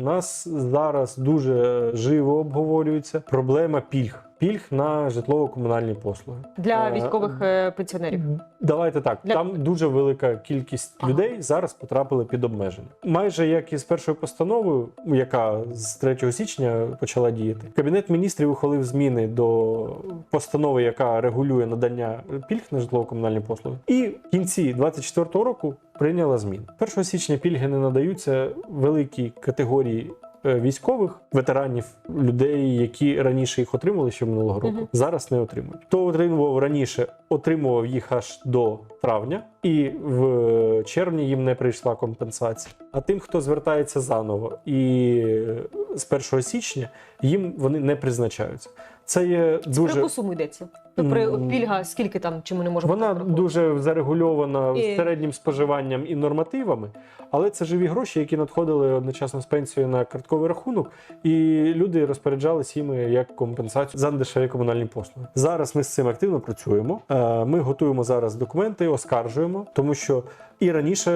у нас зараз дуже живо обговорюється проблема пільг. Пільг на житлово-комунальні послуги. Для Е, військових е, пенсіонерів. Давайте так. Для- Там дуже велика кількість Ага. людей зараз потрапили під обмеження. Майже як і з першою постановою, яка з 3 січня почала діяти, кабінет міністрів ухвалив зміни до постанови, яка регулює надання пільг на житлово-комунальні послуги. І в кінці 24 року прийняла змін. 1 січня пільги не надаються великій категорії. е, Військових ветеранів, людей, які раніше їх отримали ще минулого року, Мгм. зараз не отримують. Хто отримував раніше, отримував їх аж до травня, і в червні їм не прийшла компенсація. А тим, хто звертається заново, і з 1 січня їм вони не призначаються. Це є Про дуже яку суму йдеться? Ну, при пільга, скільки там, чи ми не можемо вона рахувати? дуже зарегульована І- середнім споживанням і нормативами, але це живі гроші, які надходили одночасно з пенсією на картковий рахунок, і люди розпоряджались їми як компенсацію за дешеві комунальні послуги. Зараз ми з цим активно працюємо. Е, Ми готуємо зараз документи, оскаржуємо, тому що і раніше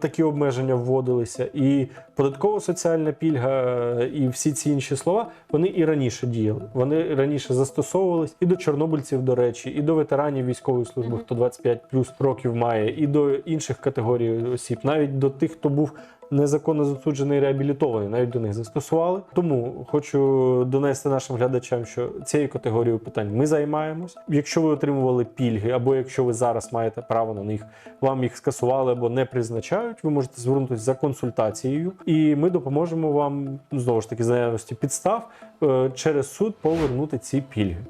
такі обмеження вводилися, і податково-соціальна пільга, е, і всі ці інші слова вони і раніше діяли. Вони раніше застосовувались і до чорнобильців, до речі, і до ветеранів військової служби, хто 25 плюс років має, і до інших категорій осіб, навіть до тих, хто був незаконно засуджений реабілітований, навіть до них застосували. Тому хочу донести нашим глядачам, що цією категорією питань ми займаємось. Якщо ви отримували пільги, або якщо ви зараз маєте право на них, вам їх скасували або не призначають, ви можете звернутися за консультацією, і ми допоможемо вам знову ж таки за наявності підстав е, через суд повернути ці пільги.